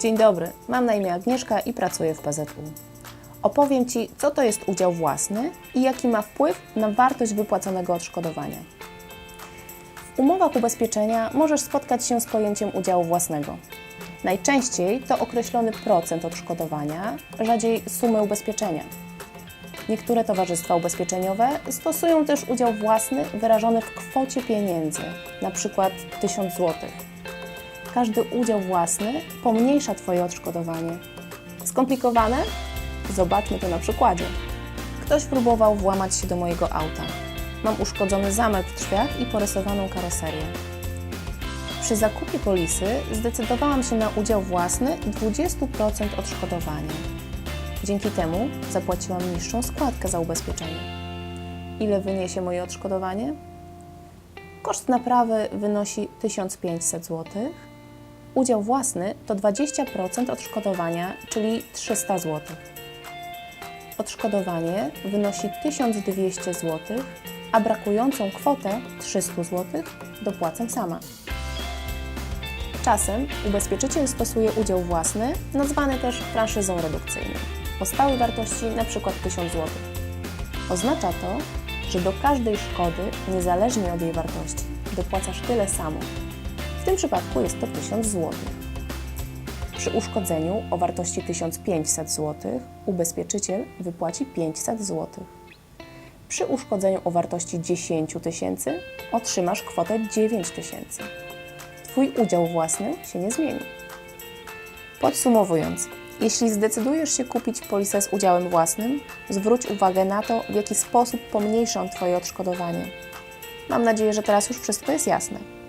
Dzień dobry, mam na imię Agnieszka i pracuję w PZU. Opowiem Ci, co to jest udział własny i jaki ma wpływ na wartość wypłaconego odszkodowania. W umowach ubezpieczenia możesz spotkać się z pojęciem udziału własnego. Najczęściej to określony procent odszkodowania, rzadziej sumy ubezpieczenia. Niektóre towarzystwa ubezpieczeniowe stosują też udział własny wyrażony w kwocie pieniędzy, np. 1000 zł. Każdy udział własny pomniejsza Twoje odszkodowanie. Skomplikowane? Zobaczmy to na przykładzie. Ktoś próbował włamać się do mojego auta. Mam uszkodzony zamek w drzwiach i porysowaną karoserię. Przy zakupie polisy zdecydowałam się na udział własny 20% odszkodowania. Dzięki temu zapłaciłam niższą składkę za ubezpieczenie. Ile wyniesie moje odszkodowanie? Koszt naprawy wynosi 1500 zł. Udział własny to 20% odszkodowania, czyli 300 zł. Odszkodowanie wynosi 1200 zł, a brakującą kwotę 300 zł dopłacę sama. Czasem ubezpieczyciel stosuje udział własny, nazwany też franszyzą redukcyjną, o stałej wartości np. 1000 zł. Oznacza to, że do każdej szkody, niezależnie od jej wartości, dopłacasz tyle samo. W tym przypadku jest to 1000 zł. Przy uszkodzeniu o wartości 1500 zł ubezpieczyciel wypłaci 500 zł. Przy uszkodzeniu o wartości 10 tysięcy otrzymasz kwotę 9 tysięcy. Twój udział własny się nie zmieni. Podsumowując, jeśli zdecydujesz się kupić polisę z udziałem własnym, zwróć uwagę na to, w jaki sposób pomniejszą Twoje odszkodowanie. Mam nadzieję, że teraz już wszystko jest jasne.